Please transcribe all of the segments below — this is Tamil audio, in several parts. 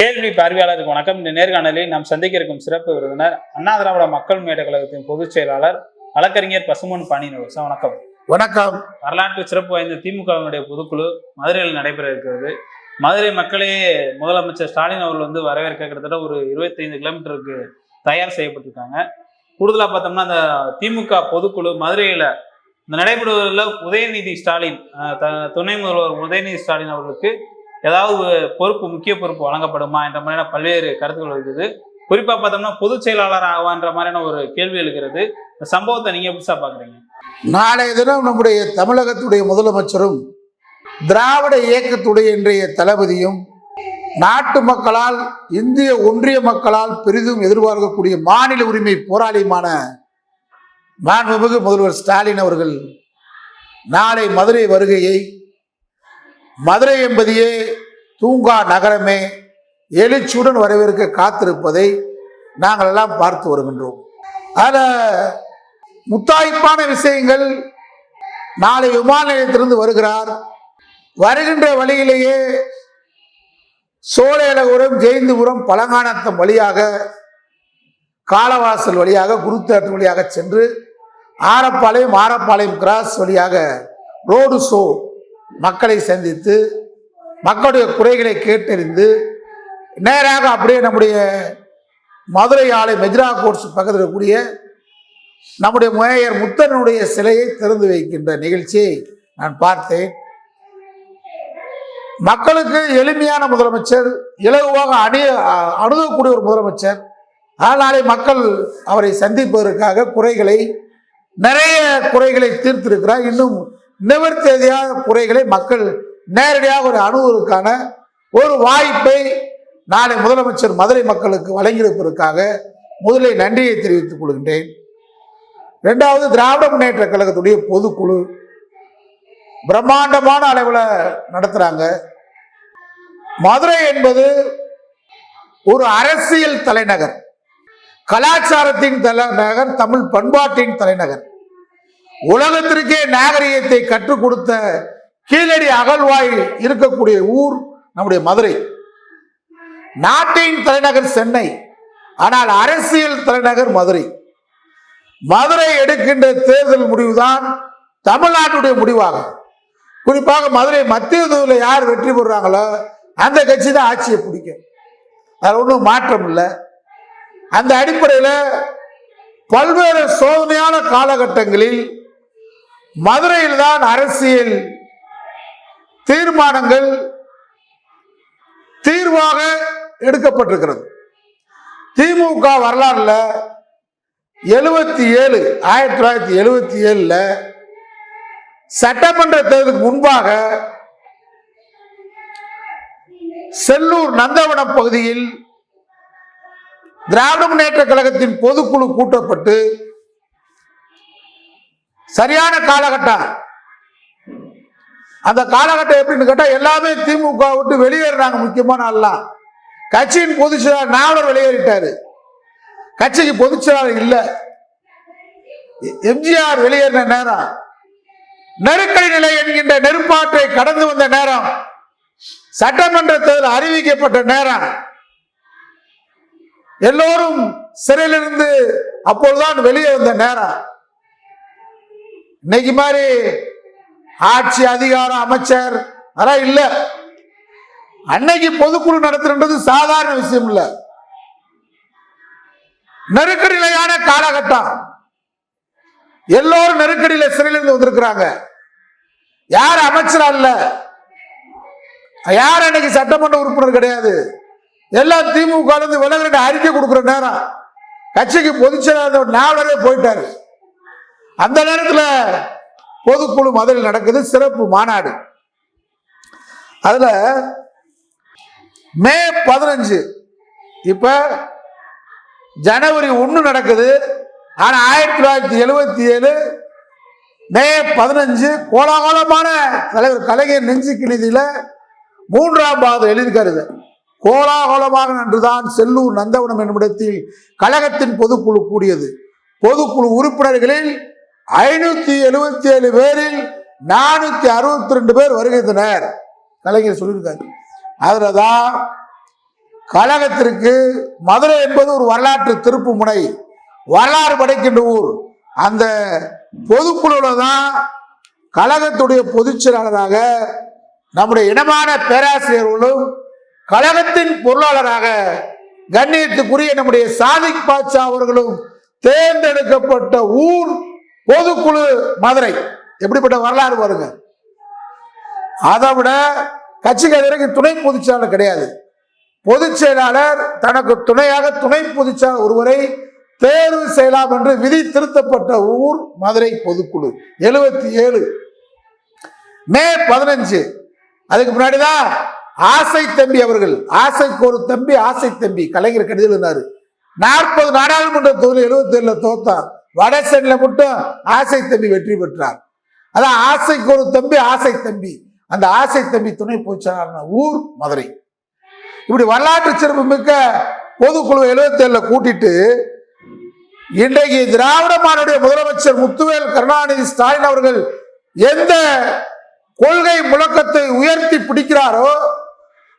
கேள்வி பார்வையாளருக்கு வணக்கம். இந்த நேர்காணலில் நாம் சந்திக்க இருக்கும் சிறப்பு விருந்தினர் அண்ணா திராவிட மக்கள் முன்னேற்ற கழகத்தின் பொதுச் செயலாளர் வழக்கறிஞர் பசுமன் பாண்டியன் சார் வணக்கம். வணக்கம். வரலாற்று சிறப்பு வாய்ந்த திமுகவினுடைய பொதுக்குழு மதுரையில் நடைபெற இருக்கிறது. மதுரை மக்களே முதலமைச்சர் ஸ்டாலின் அவர்கள் வந்து வரவேற்க கிட்டத்தட்ட ஒரு இருபத்தைந்து கிலோமீட்டருக்கு தயார் செய்யப்பட்டிருக்காங்க. கூடுதலாக பார்த்தோம்னா அந்த திமுக பொதுக்குழு மதுரையில் இந்த நடைபெறுவதில் உதயநிதி ஸ்டாலின் துணை முதல்வர் உதயநிதி ஸ்டாலின் அவர்களுக்கு ஏதாவது பொறுப்பு முக்கிய பொறுப்பு வழங்கப்படுமா என்ற மாதிரியான பல்வேறு கருத்துக்கள் இருக்குது. குறிப்பாக பார்த்தோம்னா பொதுச் செயலாளர் ஆவான்ற மாதிரியான ஒரு கேள்வி எழுகிறது. இந்த சம்பவத்தை நீங்கள் புதுசாக பார்க்குறீங்க நாளைய தினம் நம்முடைய தமிழகத்துடைய முதலமைச்சரும் திராவிட இயக்கத்துடைய இன்றைய தளபதியும் நாட்டு மக்களால் இந்திய ஒன்றிய மக்களால் பெரிதும் எதிர்பார்க்கக்கூடிய மாநில உரிமை போராளியுமான மாண்புமிகு முதல்வர் ஸ்டாலின் அவர்கள் நாளை மதுரை வருகையை மதுரை என்பதையே தூங்கா நகரமே எழுச்சியுடன் வரவேற்க காத்திருப்பதை நாங்கள் எல்லாம் பார்த்து வருகின்றோம். அதில் முத்தாய்ப்பான விஷயங்கள் நாளை விமான நிலையத்திலிருந்து வருகிறார். வருகின்ற வழியிலேயே சோழேலபுரம் ஜெயந்திபுரம் பழங்கானத்தம் வழியாக காலவாசல் வழியாக குருத்தேட்டர் வழியாக சென்று ஆரப்பாளையம் ஆரப்பாளையம் கிராஸ் வழியாக ரோடு ஷோ மக்களை சந்தித்து மக்களுடைய குறைகளை கேட்டறிந்து நேராக அப்படியே நம்முடைய மதுரை ஆலை மெஜ்ரா கோர்ஸ் பக்கத்தில் இருக்கக்கூடிய நம்முடைய மேயர் முத்தனுடைய சிலையை திறந்து வைக்கின்ற நிகழ்ச்சியை நான் பார்த்தேன். மக்களுக்கு எளிமையான முதலமைச்சர் இலகுவாக அணி அணுகக்கூடிய ஒரு முதலமைச்சர். அதனாலே மக்கள் அவரை சந்திப்பதற்காக குறைகளை நிறைய குறைகளை தீர்த்திருக்கிறார். இன்னும் நிவர்த்தி குறைகளை மக்கள் நேரடியாக ஒரு அணுகுவதற்கான ஒரு வாய்ப்பை நாளை முதலமைச்சர் மதுரை மக்களுக்கு வழங்கியிருப்பதற்காக முதலில் நன்றியை தெரிவித்துக் கொள்கின்றேன். ரெண்டாவது திராவிட முன்னேற்ற கழகத்துடைய பொதுக்குழு பிரம்மாண்டமான அளவில் நடத்துகிறாங்க மதுரை என்பது ஒரு அரசியல் தலைநகர் கலாச்சாரத்தின் தலைநகர் தமிழ் பண்பாட்டின் தலைநகர். உலகத்திற்கே நாகரிகத்தை கற்றுக் கொடுத்த கீழடி அகழ்வாயில் இருக்கக்கூடிய ஊர் நம்முடைய மதுரை. நாட்டின் தலைநகர் சென்னை ஆனால் அரசியல் தலைநகர் மதுரை. மதுரை எடுக்கின்ற தேர்தல் முடிவுதான் தமிழ்நாட்டுடைய முடிவாகும் குறிப்பாக மதுரை மத்திய தொகுதியில் யார் வெற்றி பெறுறாங்களோ அந்த கட்சி தான் ஆட்சியை பிடிக்கும். அதில் ஒன்றும் மாற்றம் இல்லை. அந்த அடிப்படையில் பல்வேறு சோதனையான காலகட்டங்களில் மதுரையில் தான் அரசியல் தீர்மானங்கள் தீர்வாக எடுக்கப்பட்டிருக்கிறது. திமுக வரலாறுல எழுபத்தி ஏழு ஆயிரத்தி தொள்ளாயிரத்தி எழுபத்தி ஏழுல சட்டமன்ற தேர்தலுக்கு முன்பாக செல்லூர் நந்தவனம் பகுதியில் திராவிட முன்னேற்ற கழகத்தின் பொதுக்குழு கூட்டப்பட்டு சரியான காலகட்டம். அந்த காலகட்டம் எப்படின்னு கேட்டா எல்லாமே திமுக விட்டு வெளியேறினாங்க முக்கியமான ஆள்லாம். கட்சியின் பொதுச் செயலாளர் நாவலர் வெளியேறிட்டாரு. கட்சிக்கு பொதுச் செயலாளர் இல்லை எம்ஜிஆர் வெளியேறின நேரம். நெருக்கடி நிலை என்கின்ற நெருப்பாற்றை கடந்து வந்த நேரம். சட்டமன்ற தேர்தல் அறிவிக்கப்பட்ட நேரம். எல்லோரும் சிறையிலிருந்து அப்பொழுதுதான் வெளியே வந்த நேரம். இன்னைக்கு மாதிரி ஆட்சி அதிகாரம் அமைச்சர் அதெல்லாம் இல்லை. அன்னைக்கு பொதுக்குழு நடத்துறது சாதாரண விஷயம் இல்லை. நெருக்கடியிலையான காலகட்டம். எல்லோரும் நெருக்கடியில சிறையிலிருந்து வந்திருக்கிறாங்க. யார் அமைச்சரா இல்ல? யார் அன்னைக்கு சட்டமன்ற உறுப்பினர் கிடையாது? எல்லாம் திமுக ல இருந்து அறிக்கை கொடுக்குற நேரம். கட்சிக்கு பொதுச்செயலாளர் நாவலரே போயிட்டாரு. அந்த நேரத்தில் பொதுக்குழு மதுரையில் நடக்குது சிறப்பு மாநாடு. அதில் மே பதினஞ்சு இப்போ ஜனவரி ஒன்று நடக்குது. ஆனால் ஆயிரத்தி தொள்ளாயிரத்தி எழுபத்தி ஏழு மே பதினஞ்சு கோலாகலமான தலைவர் கலைஞர் நெஞ்சு நிதியில மூன்றாம் பாகம் எழுதியிருக்காரு கோலாகலமாக அன்றுதான் செல்லூர் நந்தவனம் என்னுமிடத்தில் கழகத்தின் பொதுக்குழு கூடியது. பொதுக்குழு உறுப்பினர்களில் ஐநூத்தி எழுபத்தி ஏழு பேரில் நானூத்தி அறுபத்தி ரெண்டு பேர் வருகின்றனர். கலைஞர் சொல்லியிருக்காரு. அதுல தான் கழகத்திற்கு மதுரை என்பது ஒரு வரலாற்று திருப்பு முனை. வரலாறு படைக்கின்ற ஊர். அந்த பொதுக்குழுவில் தான் கழகத்துடைய பொதுச் செயலாளராக நம்முடைய இனமான பேராசிரியர்களும் கழகத்தின் பொருளாளராக கண்ணியத்துக்குரிய நம்முடைய சாதிக் பாட்சா அவர்களும் தேர்ந்தெடுக்கப்பட்ட ஊர் பொதுக்குழு மதுரை. எப்படிப்பட்ட வரலாறு பாருங்க. அதை விட கட்சிக்கு துணை பொதுச் செயலாளர் கிடையாது. பொதுச் செயலாளர் தனக்கு துணையாக துணை பொதுச் ஒருவரை தேர்வு செய்யலாம் என்று விதி திருத்தப்பட்ட ஊர் மதுரை பொதுக்குழு. எழுபத்தி ஏழு. மே பதினஞ்சு. அதுக்கு முன்னாடிதான் ஆசை தம்பி அவர்கள் ஆசைக்கு ஒரு தம்பி ஆசை தம்பி கலைஞர் கடிதம் இருந்தாரு நாற்பது நாடாளுமன்ற தொகுதி எழுபத்தி ஏழுல தோத்தான் வடசன்ல மட்டும் ஆசை தம்பி வெற்றி பெற்றார். அதான் ஆசைக்கு ஒரு தம்பி ஆசை தம்பி. அந்த ஆசை தம்பி துணை போச்சான ஊர் மதுரை. இப்படி வரலாற்று சிறப்பு மிக்க பொதுக்குழு எழுபத்தி ஏழுல கூட்டிட்டு இன்றைக்கு திராவிட மாநில முதலமைச்சர் முத்துவேல் கருணாநிதி ஸ்டாலின் அவர்கள் எந்த கொள்கை முழக்கத்தை உயர்த்தி பிடிக்கிறாரோ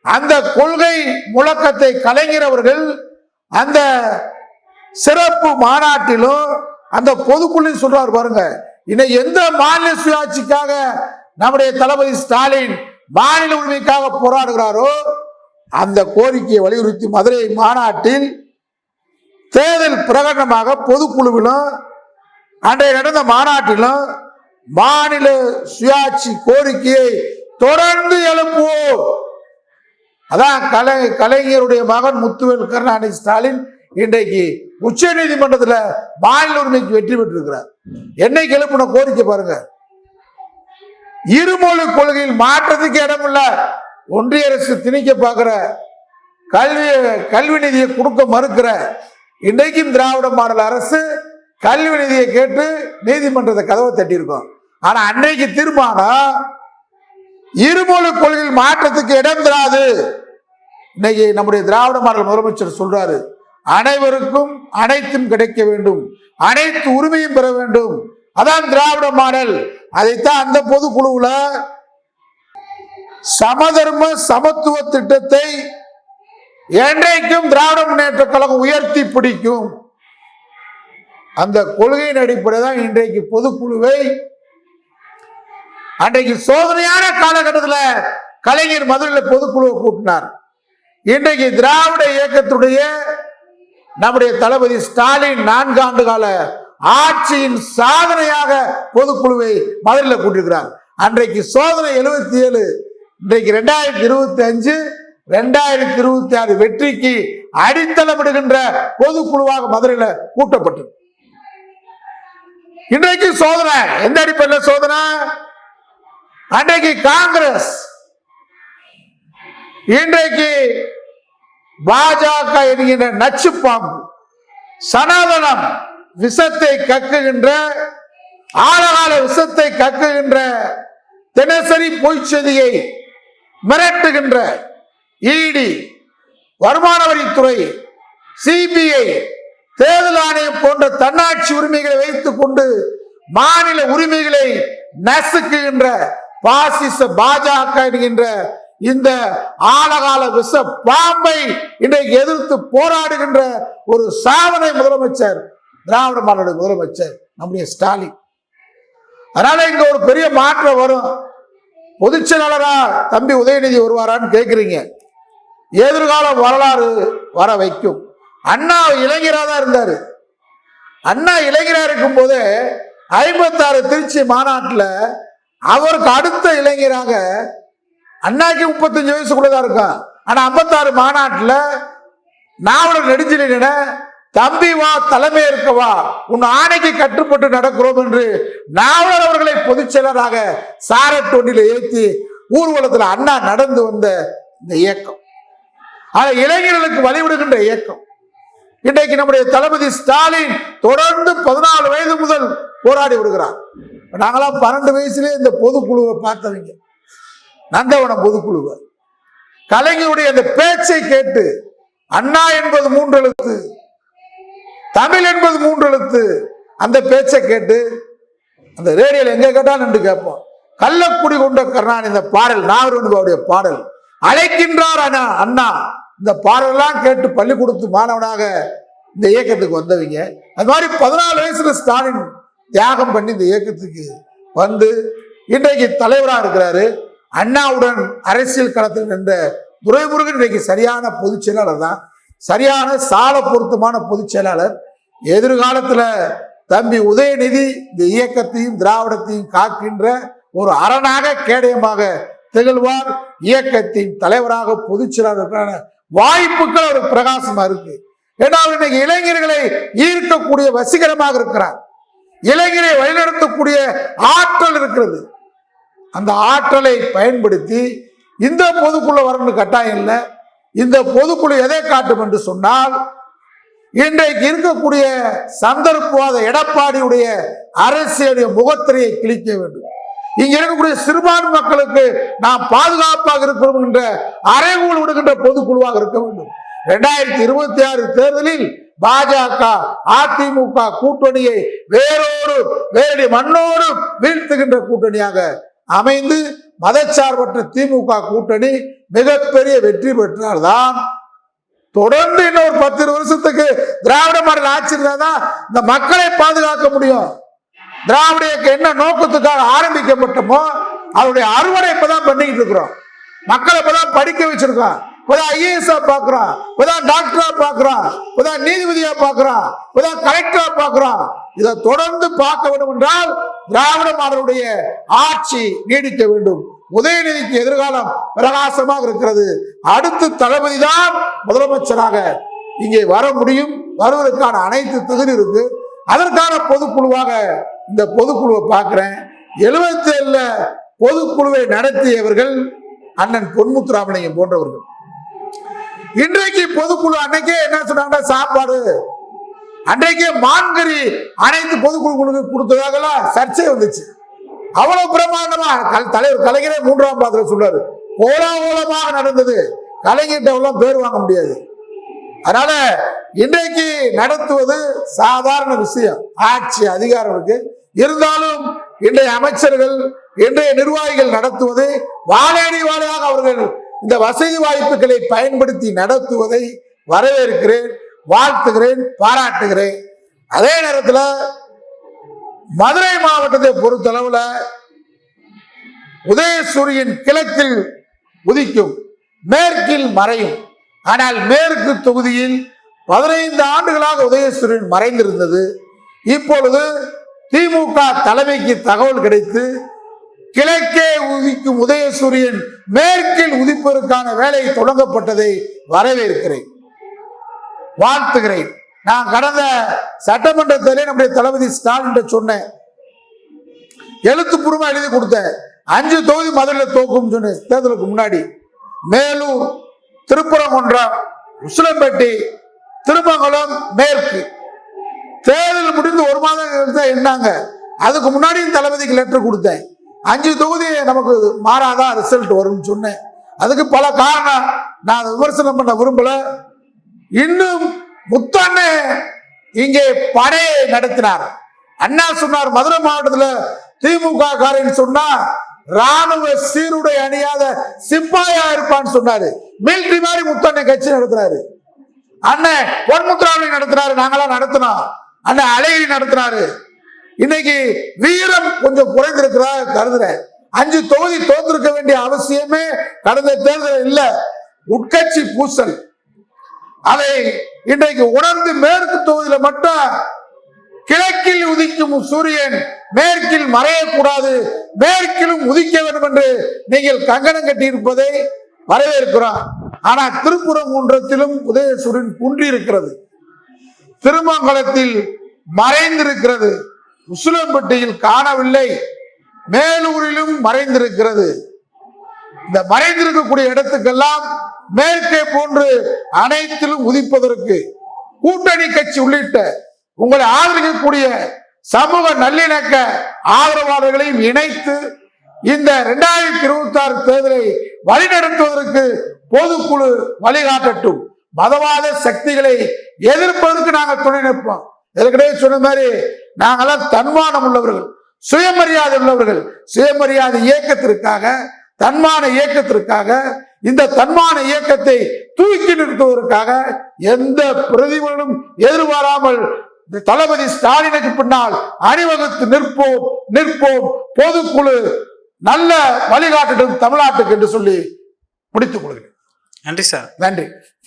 அந்த கொள்கை முழக்கத்தை கலைஞர் அவர்கள் அந்த சிறப்பு மாநாட்டிலும் அந்த பொதுக்குழு சொல்றாரு பாருங்க. இன்னைக்கு எந்த மாநில சுயாட்சிக்காக நம்முடைய தளபதி ஸ்டாலின் மாநில உரிமைக்காக போராடுகிறாரோ அந்த கோரிக்கையை வலியுறுத்தி மதுரை மாநாட்டில் தேர்தல் பிரகடனமாக பொதுக்குழுவிலும் அன்றைய நடந்த மாநாட்டிலும் மாநில சுயாட்சி கோரிக்கையை தொடர்ந்து எழுப்புவோம். அதான் கலை கலைஞருடைய மகன் முத்துவேல் கருணாநிதி ஸ்டாலின் இன்றைக்கு உச்ச நீதிமன்றத்தில் மாநில உரிமைக்கு வெற்றி பெற்றிருக்கிறார். என்னைக்கு எழுப்பின கோரிக்கை பாருங்க. இருமொழி கொள்கையில் மாற்றத்துக்கு இடமில்ல. ஒன்றிய அரசு திணிக்க பார்க்கிற கல்வி கல்வி நிதியை கொடுக்க மறுக்கிற இன்றைக்கும் திராவிட மாநில அரசு கல்வி நிதியை கேட்டு நீதிமன்றத்தை கதவை தட்டியிருக்கோம். ஆனா அன்னைக்கு தீர்மானம் இருமொழி கொள்கையில் மாற்றத்துக்கு இடம் தராது. இன்னைக்கு நம்முடைய திராவிட மாடல் முதலமைச்சர் சொல்றாரு. அனைவருக்கும் அனைத்தும் கிடைக்க வேண்டும். அனைத்து உரிமையும் பெற வேண்டும். அதான் திராவிட மாடல். அதைத்தான் அந்த பொதுக்குழுவுல சமதர்ம சமத்துவ திட்டத்தை என்றைக்கும் திராவிட முன்னேற்ற கழகம் உயர்த்தி பிடிக்கும். அந்த கொள்கையின் அடிப்படை தான் இன்றைக்கு பொதுக்குழுவை அன்றைக்கு சோதனையான காலகட்டத்தில் கலைஞர் மதுரையில் பொதுக்குழுவை கூட்டினார். இன்றைக்கு திராவிட இயக்கத்துடைய நம்முடைய தளபதி ஸ்டாலின் நான்கு ஆண்டு கால ஆட்சியின் சாதனையாக பொதுக்குழுவை மதுரையில் கூட்டிருக்கிறார் அன்றைக்கு சோதனை எழுபத்தி ஏழு இன்றைக்கு ரெண்டாயிரத்தி இருபத்தி அஞ்சு ரெண்டாயிரத்தி இருபத்தி ஆறு வெற்றிக்கு அடித்தளமிடுகின்ற பொதுக்குழுவாக மதுரையில் கூட்டப்பட்டது. இன்றைக்கு சோதனை எந்த அடிப்படையில் சோதனை? அன்றைக்கு காங்கிரஸ் இன்றைக்கு பாஜக என்கின்ற நச்சு பாம்பு சனாதனம் விஷத்தை கக்குகின்ற ஆழகால விஷத்தை கக்குகின்ற தினசரி பொய்ச்செதியை மிரட்டுகின்ற இடி வருமான வரித்துறை சிபிஐ தேர்தல் ஆணையம் போன்ற தன்னாட்சி உரிமைகளை வைத்துக் கொண்டு மாநில உரிமைகளை நசுக்குகின்ற பாசிச பாஜக என்கின்ற இந்த ஆழகால விஷ பாம்பை இன்றைக்கு எதிர்த்து போராடுகின்ற ஒரு சாதனை முதலமைச்சர் திராவிட மாநில முதலமைச்சர் நம்முடைய ஸ்டாலின். அதனால இங்க ஒரு பெரிய மாற்றம் வரும். பொதுச் செயலாளரா தம்பி உதயநிதி வருவாரான்னு கேட்குறீங்க எதிர்கால வரலாறு வர வைக்கும். அண்ணா இளைஞராக தான் இருந்தார். அண்ணா இளைஞராக இருக்கும் போது ஐம்பத்தாறு திருச்சி மாநாட்டில் அவருக்கு அடுத்த இளைஞராக அண்ணாக்கு முப்பத்தஞ்சு வயசுக்குள்ளதான் இருக்கும் ஆனா ஐம்பத்தாறு மாநாட்டில் நாவலர் நெடுஞ்செழியன தம்பி வா தலைமை இருக்க வா. உன் ஆணைக்கு கட்டுப்பட்டு நடக்கிறோம் என்று நாவலர் அவர்களை பொதுச் செயலராக சாரட் ஏற்றி ஊர்வலத்தில் அண்ணா நடந்து வந்த இந்த இயக்கம். ஆனால் இளைஞர்களுக்கு வழிவிடுகின்ற இயக்கம். இன்றைக்கு நம்முடைய தளபதி ஸ்டாலின் தொடர்ந்து பதினாலு வயது முதல் போராடி விடுகிறார் நாங்களாம் பன்னெண்டு வயசுலேயே இந்த பொதுக்குழுவை பார்த்தவங்க. நந்தவனம் பொதுக்குழுவை. கலைஞருடைய அந்த பேச்சை கேட்டு அண்ணா என்பது மூன்று எழுத்து தமிழ் என்பது மூன்று எழுத்து அந்த பேச்சை கேட்டு அந்த ரேடியோவில் எங்க கேட்டாலும் நின்று கேட்போம். கள்ளக்குடி கொண்ட கருணாநிதி இந்த பாடல் நாகரனுடைய பாடல் அழைக்கின்றார் அண்ணா அண்ணா. இந்த பாடலாம் கேட்டு பள்ளிக்கூடத்து மாணவனாக இந்த இயக்கத்துக்கு வந்தவங்க. அது மாதிரி பதினாலு வயசுல ஸ்டாலின் தியாகம் பண்ணி இந்த இயக்கத்துக்கு வந்து இன்றைக்கு தலைவராக இருக்கிறாரு. அண்ணாவுடன் அரசியல் களத்தில் நின்ற துரைமுருகன் இன்றைக்கு சரியான பொதுச் செயலாளர் தான். சரியான சால பொருத்தமான பொதுச் செயலாளர். எதிர்காலத்தில் தம்பி உதயநிதி இந்த இயக்கத்தையும் திராவிடத்தையும் காக்கின்ற ஒரு அரணாக கேடயமாக திகழ்வார். இயக்கத்தின் தலைவராக பொதுச் செயலாளருக்கான வாய்ப்புகள் ஒரு பிரகாசமா இருக்கு. ஏன்னா அவர் இன்னைக்கு இளைஞர்களை ஈர்க்கக்கூடிய வசீகரமாக இருக்கிறார். இளைஞரை வழிநடத்தக்கூடிய ஆற்றல் இருக்கிறது. அந்த ஆற்றலை பயன்படுத்தி இந்த பொதுக்குழு வரணும்னு கட்டாயம் இல்லை. இந்த பொதுக்குழு எதை காட்டும் என்று சொன்னால் இன்றைக்கு இருக்கக்கூடிய சந்தர்ப்பவாத எடப்பாடியுடைய அரசியலுடைய முகத்திரையை கிழிக்க வேண்டும். இங்க இருக்கக்கூடிய சிறுபான்மை மக்களுக்கு நாம் பாதுகாப்பாக இருக்கிறோம் என்ற அறைகூல் விடுகின்ற பொதுக்குழுவாக இருக்க வேண்டும். இரண்டாயிரத்தி இருபத்தி ஆறு தேர்தலில் பாஜக அதிமுக கூட்டணியை வேறோடு வேறு மண்ணோடு வீழ்த்துகின்ற கூட்டணியாக அமைந்து மதச்சார்பற்ற திமுக கூட்டணி மிகப்பெரிய வெற்றி பெற்றால்தான் தொடர்ந்து இன்னொரு பத்து வருஷத்துக்கு திராவிட மாடல் ஆட்சி இருந்தாதான் இந்த மக்களை பாதுகாக்க முடியும். திராவிட என்ன நோக்கத்துக்காக ஆரம்பிக்கப்பட்டமோ அவருடைய அறுவடை இப்பதான் பண்ணிக்கிட்டு இருக்கிறோம். மக்களை இப்பதான் படிக்க வச்சிருக்கோம். இப்பதான் ஐஏஎஸ்ஸா பார்க்குறான் இப்பதான் டாக்டரா பார்க்குறான் இப்பதான் நீதிபதியா பார்க்குறான் இப்பதான் கலெக்டரா பார்க்குறான் இதை தொடர்ந்து பார்க்க வேண்டும் என்றால் திராவிட மாடலுடைய ஆட்சி நீடிக்க வேண்டும். உதயநிதிக்கு எதிர்காலம் பிரகாசமாக இருக்கிறது. அடுத்த தளபதி தான் முதலமைச்சராக இங்கே வர முடியும். வருவதற்கான அனைத்து தகுதி இருக்கு. அதற்கான பொதுக்குழுவாக இந்த பொதுக்குழுவை பார்க்குறேன். எழுபத்தி ஏழுல பொதுக்குழுவை நடத்தியவர்கள் அண்ணன் பொன்முத்துராமலிங்கம் போன்றவர்கள். இன்றைக்கு பொதுக்குழு அன்னைக்கே என்ன சொன்னாங்கன்னா சாப்பாடு. அன்றைக்கே மான்கறி அனைத்து பொதுக்குழுக்களுக்கு கொடுத்ததாகலாம் சர்ச்சை வந்துச்சு. அவ்வளவு பிரமாண்டமா கல்- தலைவர் கலைஞரே மூன்றாம் பாத்திரம் சொல்றாரு. கோலாகோலமாக நடந்தது. கலைஞர்கிட்ட எல்லாம் பேர் வாங்க முடியாது. அதனால இன்றைக்கு நடத்துவது சாதாரண விஷயம். ஆட்சி அதிகாரம் இருக்கு. இருந்தாலும் இன்றைய அமைச்சர்கள் இன்றைய நிர்வாகிகள் நடத்துவது வாழையடி வாழையாக அவர்கள் இந்த வசதி வாய்ப்புகளை பயன்படுத்தி நடத்துவதை வரவேற்கிறேன் வாழ்த்துகிறேன் பாராட்டுகிறேன். அதே நேரத்தில் மதுரை மாவட்டத்தை பொறுத்தளவில் உதயசூரியன் கிழக்கில் உதிக்கும் மேற்கில் மறையும். ஆனால் மேற்கு தொகுதியில் பதினைந்து ஆண்டுகளாக உதயசூரியன் மறைந்திருந்தது. இப்பொழுது திமுக தலைமைக்கு தகவல் கிடைத்து கிழக்கே உதிக்கும் உதயசூரியன் மேற்கில் உதிப்பதற்கான வேலை தொடங்கப்பட்டதை வரவேற்கிறேன். வாழ்த்துகிறேன். நான் கடந்த சட்டமன்றத்திலே நம்முடைய தளபதி ஸ்டாலின் சொன்னேன். எழுத்துப்பூர்வமா எழுதி கொடுத்தேன். அஞ்சு தொகுதி மதுரையில் தோக்கும் சொன்னேன். தேர்தலுக்கு முன்னாடி. மேலூர் திருப்பரங்குன்றம் உசிலம்பட்டி திருமங்கலம் மேற்கு. தேர்தல் முடிந்து ஒரு மாதம் கழிச்சு எண்ணாங்க அதுக்கு முன்னாடி தளபதிக்கு லெட்டர் கொடுத்தேன். அஞ்சு தொகுதி நமக்கு மாறாதான் ரிசல்ட் வரும்னு சொன்னேன். அதுக்கு பல காரணம் நான் அதை விமர்சனம் பண்ண விரும்பல. இன்னும் முத்தண்ணே இங்கே படையை நடத்தினார். அண்ணா சொன்னார் மதுரை மாவட்டத்தில் திமுக காரன் சொன்னா ராணுவ சீருடை அணியாத சிப்பாயா இருப்பான்னு சொன்னாரு. மிலிட்ரி மாதிரி முத்தண்ணே கட்சி நடத்தினாரு. அண்ணன் பொன்முத்ராவளி நடத்தினாரு நாங்களாம் நடத்தினோம். அண்ணன் அழகிரி நடத்தினாரு. இன்னைக்கு வீரம் கொஞ்சம் குறைந்திருக்கிறதா கருதுறேன். அஞ்சு தொகுதி தோத்திருக்க வேண்டிய அவசியமே கடந்த தேர்தல் இல்ல. உட்கட்சி பூசல். அதை இன்றைக்கு உணர்ந்து மேற்கு தொகுதியில மட்டும் கிழக்கில் உதிக்கும் சூரியன் மேற்கில் மறையக்கூடாது. மேற்கிலும் உதிக்க வேண்டும் என்று நீங்கள் கங்கணம் கட்டியிருப்பதை வரவேற்கிறோம். ஆனா திருப்புறங்குன்றத்திலும் உதயசூரியன் குன்றி இருக்கிறது திருமங்கலத்தில் மறைந்திருக்கிறது. உசுலம்பட்டியில் காணவில்லை. மேலூரிலும் மறைந்திருக்கிறது. இந்த மறைந்திருக்கக்கூடிய இடத்துக்கெல்லாம் மேற்கே போன்று அனைத்திலும் உதிப்பதற்கு கூட்டணி கட்சி உள்ளிட்ட உங்களை ஆதரிக்கக்கூடிய சமூக நல்லிணக்க ஆதரவாளர்களையும் இணைத்து இந்த இரண்டாயிரத்தி இருபத்தி ஆறு தேர்தலை வழிநடத்துவதற்கு பொதுக்குழு வழிகாட்டட்டும். மதவாத சக்திகளை எதிர்ப்பதற்கு நாங்கள் துணை நிற்போம். ஏற்கனவே சொன்ன மாதிரி நாங்களாம் தன்மானம் உள்ளவர்கள் சுயமரியாதை உள்ளவர்கள். சுயமரியாதை இயக்கத்திற்காக தன்மான இயக்கத்திற்காக இந்த தன்மான இயக்கத்தை தூக்கி நிறுத்துவதற்காக எந்த பிரதிபலனும் எதிர்பாராமல் தளபதி ஸ்டாலினுக்கு பின்னால் அணிவகுத்து நிற்போம் நிற்போம். பொதுக்குழு நல்ல வழிகாட்டட்டும் தமிழ்நாட்டுக்கு என்று சொல்லி முடித்துக் கொள்கிறேன். நன்றி சார். நன்றி.